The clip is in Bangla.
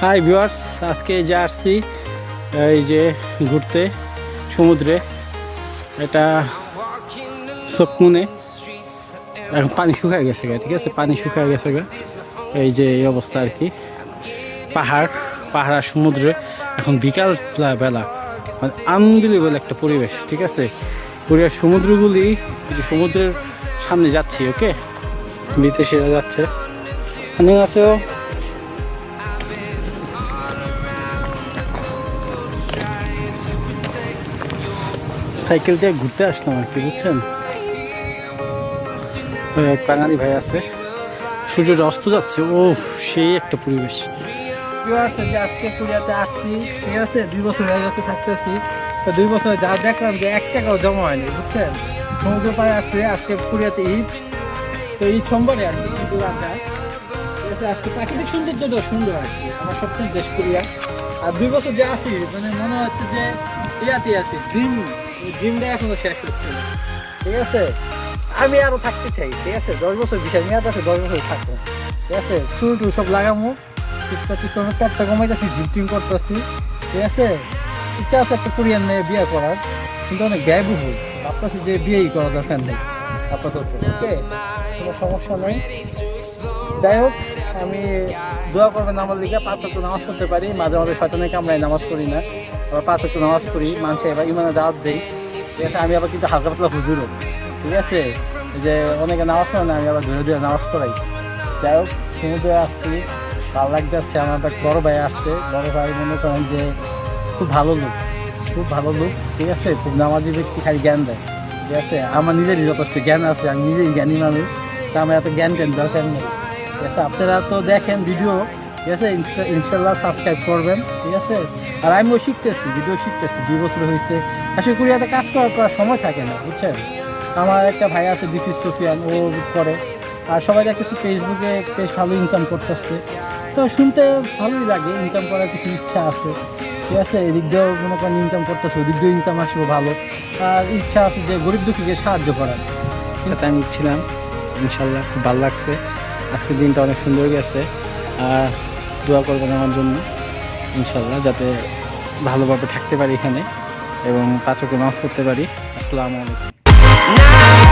হাই ভিউয়ার্স আজকে যে আসছি, এই যে ঘুরতে, সমুদ্রে। এটা সকমুনে এখন পানি শুকায় গেছে গা, ঠিক আছে? পানি শুকায় গেছে গা। এই যে এই অবস্থা আর কি। পাহাড় পাহাড় আর সমুদ্রে। এখন বিকাল বেলা। মানে আনবিলিবল একটা পরিবেশ, ঠিক আছে? পুরীর সমুদ্রগুলি সমুদ্রের সামনে যাচ্ছি ওকে বিদেশিরা যাচ্ছে। 안 সাইকেল দিয়ে ঘুরতে আসলাম আর কি, বুঝছেন? এক ভাই আছে। সূর্যটা অস্ত যাচ্ছে ও সেই একটা পরিবেশ। যে আজকে পুরিয়াতে আসছি, ঠিক আছে? দুই বছর হয়ে গেছে থাকতেছি। দুই বছর যা দেখলাম যে এক টাকাও জমা হয়নি, বুঝছেন? সমুদ্র পাড়ে আসছে, আজকে পুরিয়াতে ঈদ। তো এই সোমবারে আর কি আজকে প্রাকৃতিক সৌন্দর্যটা সুন্দর আর কি, আমার সবচেয়ে দেশ কোরিয়া আর দুই বছর যে আছি মানে মনে হচ্ছে যে ইয়াতে আছি ড্রিম ড্রিমটা এখনও শেষ হচ্ছে না। ঠিক আছে? আমি আরও থাকতে চাই, ঠিক আছে? দশ বছর বিশাল মেয়াদ আছে, দশ বছর থাকব। ঠিক আছে? চুল টুল সব লাগামো। পিছপা পিছনে অনেক পথটা জিম টিম করতেছি। ঠিক আছে? ইচ্ছা আছে একটা কোরিয়ান মেয়ে বিয়ে করার, কিন্তু অনেক ব্যয়বহুল। ভাবতেছি যে বিয়েই করা দরকার নেই। আপাতত ওকে কোনো সমস্যা নেই। যাই হোক আমি দোয়া করবেন আমার দিকে পাঁচ ওয়াক্ত নামাজ পড়তে পারি মাঝে মাঝে শয়তানের আমরা নামাজ পড়ি না। আবার পাঁচ ওয়াক্ত নামাজ পড়ি মানুষে এবার ইমানে দাওয়াত দেই। ঠিক আছে আমি আবার কিন্তু হালকা পাতলা হুজুরও ঠিক আছে? যে অনেকে নামাজ পড়ে না আমি আবার ধরে ধরে নামাজ পড়াই। যাই হোক সমুদ্রে আসছি। ভালো লাগতে আসছে আমার একটা বড় ভাই আসছে। বড় ভাই মনে করেন যে খুব ভালো লোক খুব ভালো লোক ঠিক আছে? খুব নামাজি ব্যক্তি খালি জ্ঞান দেয়। আছে, আমার নিজেরই যথেষ্ট জ্ঞান আছে, আমি নিজেই জ্ঞানী মানুষ, তা আমার এত জ্ঞান জ্ঞান দরকার নেই? ঠিক আছে, আপনারা তো দেখেন ভিডিও ঠিক আছে ইনশাল্লাহ সাবস্ক্রাইব করবেন, ঠিক আছে? আর আমিও শিখতেছি ভিডিও শিখতেছি, দুই বছর হয়েছে। আসলে কোরিয়াতে কাজ করার সময় থাকে না, বুঝছেন? আমার একটা ভাই আছে ডিসি সুফিয়ান ও করে। আর সবাই দেখতেছি ফেসবুকে বেশ ভালো ইনকাম করতেছে। তো শুনতে ভালোই লাগে ইনকাম করার কিছু ইচ্ছা আছে। ঠিক আছে? এদিক দিয়েও মনে করেন ইনকাম করতেছে, ওদিক দিয়েও ইনকাম আসবে ভালো। আর ইচ্ছা আছে যে গরিব দুঃখীকে সাহায্য করার। সেটা আমি ছিলাম। ইনশাল্লাহ খুব ভালো লাগছে। আজকের দিনটা অনেক সুন্দর গেছে। আর দোয়া করবেন আমার জন্য, ইনশাল্লাহ, যাতে ভালোভাবে থাকতে পারি এখানে এবং পাচকে নামাজ করতে পারি। আসসালামু আলাইকুম।